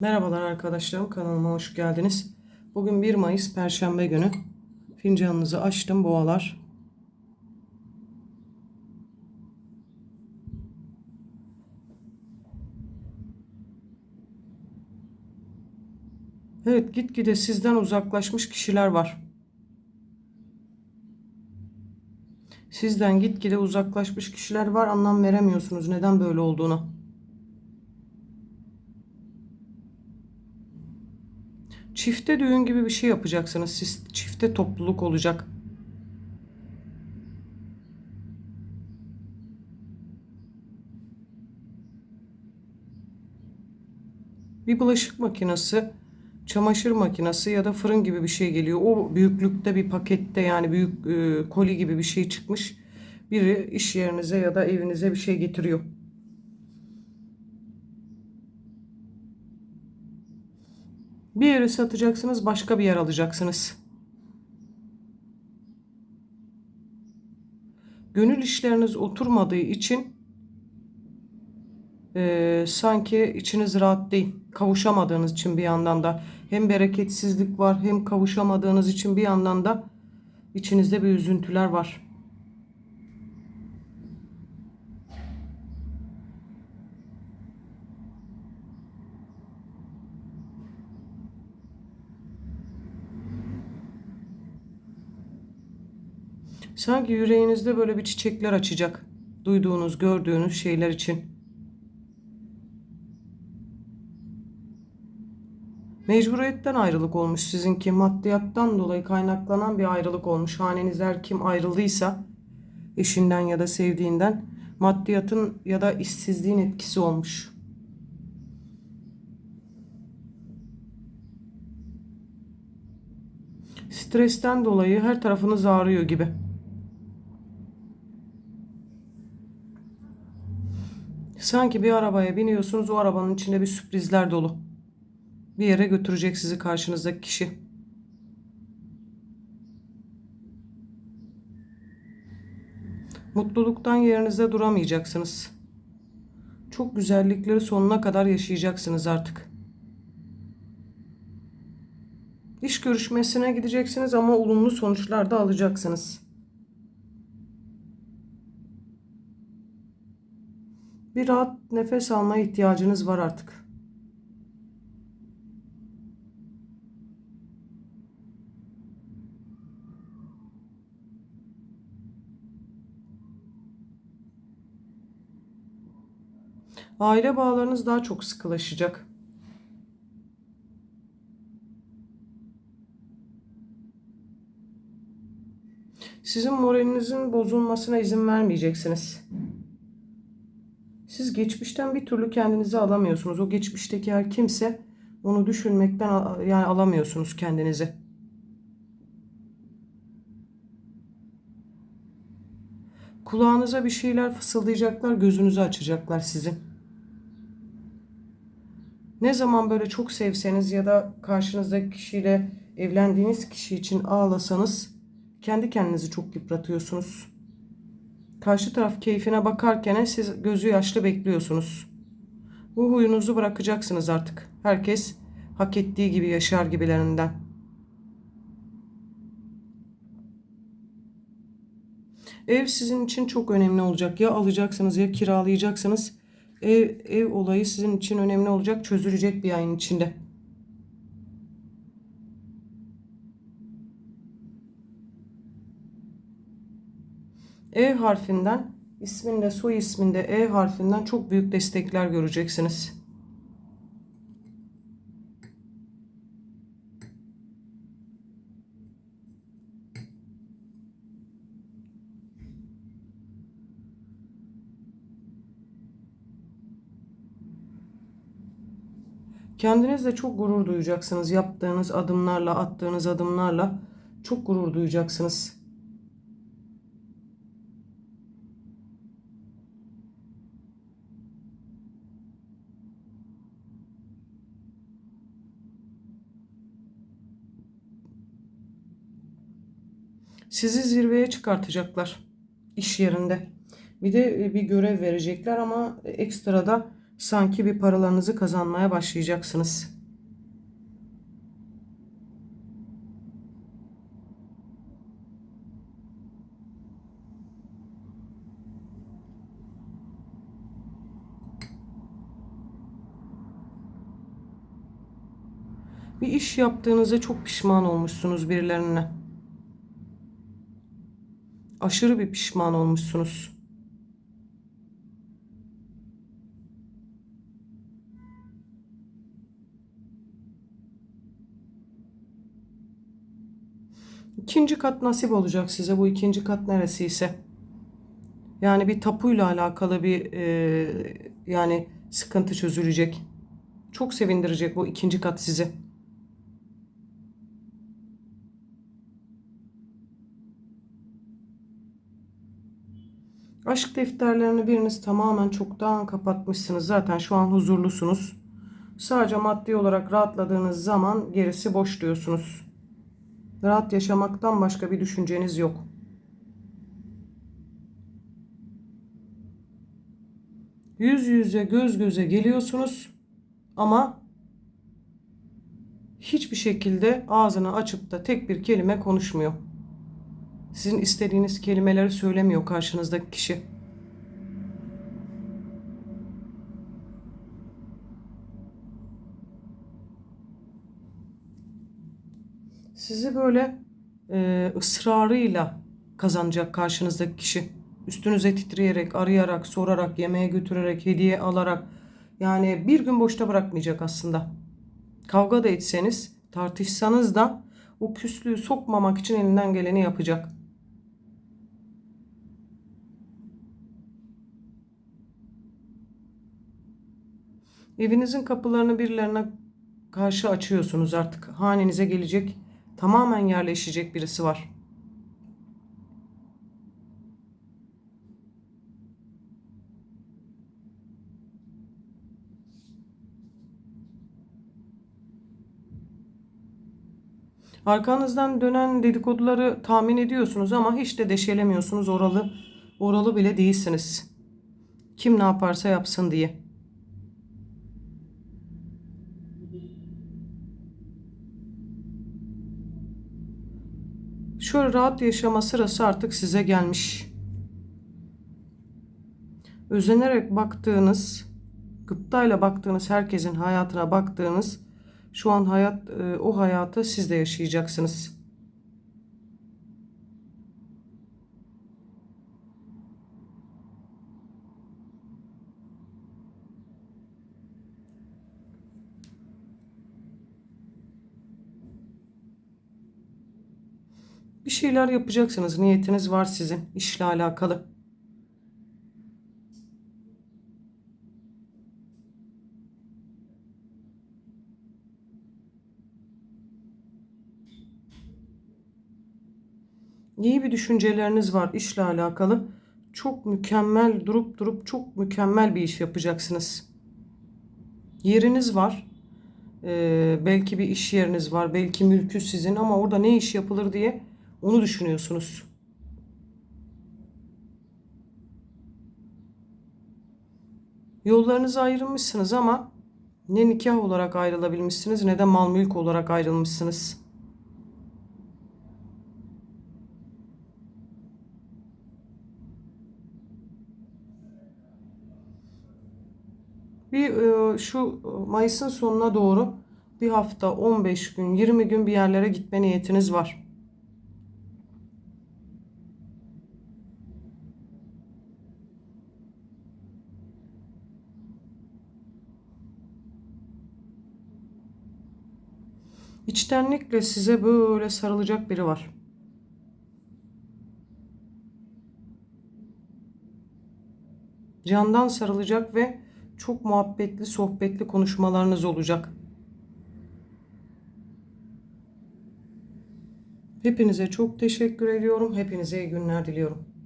Merhabalar arkadaşlarım kanalıma hoş geldiniz. Bugün 1 Mayıs Perşembe günü. Fincanınızı açtım boğalar. Evet gitgide sizden uzaklaşmış kişiler var. Sizden gitgide uzaklaşmış kişiler var anlam veremiyorsunuz neden böyle olduğunu. Çifte düğün gibi bir şey yapacaksınız. Siz çifte topluluk olacak. Bir bulaşık makinesi, çamaşır makinesi ya da fırın gibi bir şey geliyor. O büyüklükte bir pakette yani büyük e, koli gibi bir şey çıkmış. Biri iş yerinize ya da evinize bir şey getiriyor. Bir yere satacaksınız, başka bir yer alacaksınız. Gönül işleriniz oturmadığı için eee, sanki içiniz rahat değil. Kavuşamadığınız için bir yandan da hem bereketsizlik var hem kavuşamadığınız için bir yandan da içinizde bir üzüntüler var. Sanki yüreğinizde böyle bir çiçekler açacak. Duyduğunuz, gördüğünüz şeyler için. Mecburiyetten ayrılık olmuş sizinki. Maddiyattan dolayı kaynaklanan bir ayrılık olmuş. Hanenizde her kim ayrıldıysa eşinden ya da sevdiğinden maddiyatın ya da işsizliğin etkisi olmuş. Stresten dolayı her tarafınız ağrıyor gibi. Sanki bir arabaya biniyorsunuz, o arabanın içinde bir sürprizler dolu. Bir yere götürecek sizi karşınızdaki kişi. Mutluluktan yerinizde duramayacaksınız. Çok güzellikleri sonuna kadar yaşayacaksınız artık. İş görüşmesine gideceksiniz ama olumlu sonuçlar da alacaksınız. Bir rahat nefes almaya ihtiyacınız var artık. Aile bağlarınız daha çok sıkılaşacak. Sizin moralinizin bozulmasına izin vermeyeceksiniz. Siz geçmişten bir türlü kendinizi alamıyorsunuz. O geçmişteki her kimse onu düşünmekten yani alamıyorsunuz kendinizi. Kulağınıza bir şeyler fısıldayacaklar, gözünüzü açacaklar sizin. Ne zaman böyle çok sevseniz ya da karşınızdaki kişiyle evlendiğiniz kişi için ağlasanız kendi kendinizi çok yıpratıyorsunuz. Karşı taraf keyfine bakarken siz gözü yaşlı bekliyorsunuz. Bu huyunuzu bırakacaksınız artık. Herkes hak ettiği gibi yaşar gibilerinden. Ev sizin için çok önemli olacak. Ya alacaksınız ya kiralayacaksınız. Ev, ev olayı sizin için önemli olacak. Çözülecek bir ayın içinde. E harfinden isminde soy isminde E harfinden çok büyük destekler göreceksiniz. Kendinizle çok gurur duyacaksınız. Yaptığınız adımlarla, attığınız adımlarla çok gurur duyacaksınız. Sizi zirveye çıkartacaklar iş yerinde. Bir de e, bir görev verecekler ama ekstra da sanki bir paralarınızı kazanmaya başlayacaksınız. Bir iş yaptığınızda çok pişman olmuşsunuz birilerine. Aşırı bir pişman olmuşsunuz. İkinci kat nasip olacak size. Bu ikinci kat neresi ise. Yani bir tapuyla alakalı bir e, yani sıkıntı çözülecek. Çok sevindirecek bu ikinci kat sizi. Aşk defterlerini biriniz tamamen çoktan kapatmışsınız. Zaten şu an huzurlusunuz. Sadece maddi olarak rahatladığınız zaman gerisi boş diyorsunuz. Rahat yaşamaktan başka bir düşünceniz yok. Yüz yüze göz göze geliyorsunuz ama hiçbir şekilde ağzını açıp da tek bir kelime konuşmuyor. Sizin istediğiniz kelimeleri söylemiyor karşınızdaki kişi. Sizi böyle e, ısrarıyla kazanacak karşınızdaki kişi. Üstünüze titreyerek, arayarak, sorarak, yemeğe götürerek, hediye alarak yani bir gün boşta bırakmayacak aslında. Kavga da etseniz, tartışsanız da o küslüğü sokmamak için elinden geleni yapacak. Evinizin kapılarını birilerine karşı açıyorsunuz artık. Hanenize gelecek, tamamen yerleşecek birisi var. Arkanızdan dönen dedikoduları tahmin ediyorsunuz ama hiç de deşelemiyorsunuz. Oralı oralı bile değilsiniz. Kim ne yaparsa yapsın diye. Şöyle rahat yaşama sırası artık size gelmiş. Özenerek baktığınız, gıptayla baktığınız herkesin hayatına baktığınız şu an hayat e, o hayatı siz de yaşayacaksınız. Bir şeyler yapacaksınız. Niyetiniz var sizin işle alakalı. İyi bir düşünceleriniz var işle alakalı. Çok mükemmel durup durup çok mükemmel bir iş yapacaksınız. Yeriniz var. Ee, belki bir iş yeriniz var. Belki mülkü sizin ama orada ne iş yapılır diye onu düşünüyorsunuz. Yollarınızı ayrılmışsınız ama ne nikah olarak ayrılabilmişsiniz ne de mal mülk olarak ayrılmışsınız. Bir e, şu Mayıs'ın sonuna doğru bir hafta, 15 gün, 20 gün bir yerlere gitme niyetiniz var. İçtenlikle size böyle sarılacak biri var. Candan sarılacak ve çok muhabbetli, sohbetli konuşmalarınız olacak. Hepinize çok teşekkür ediyorum. Hepinize iyi günler diliyorum.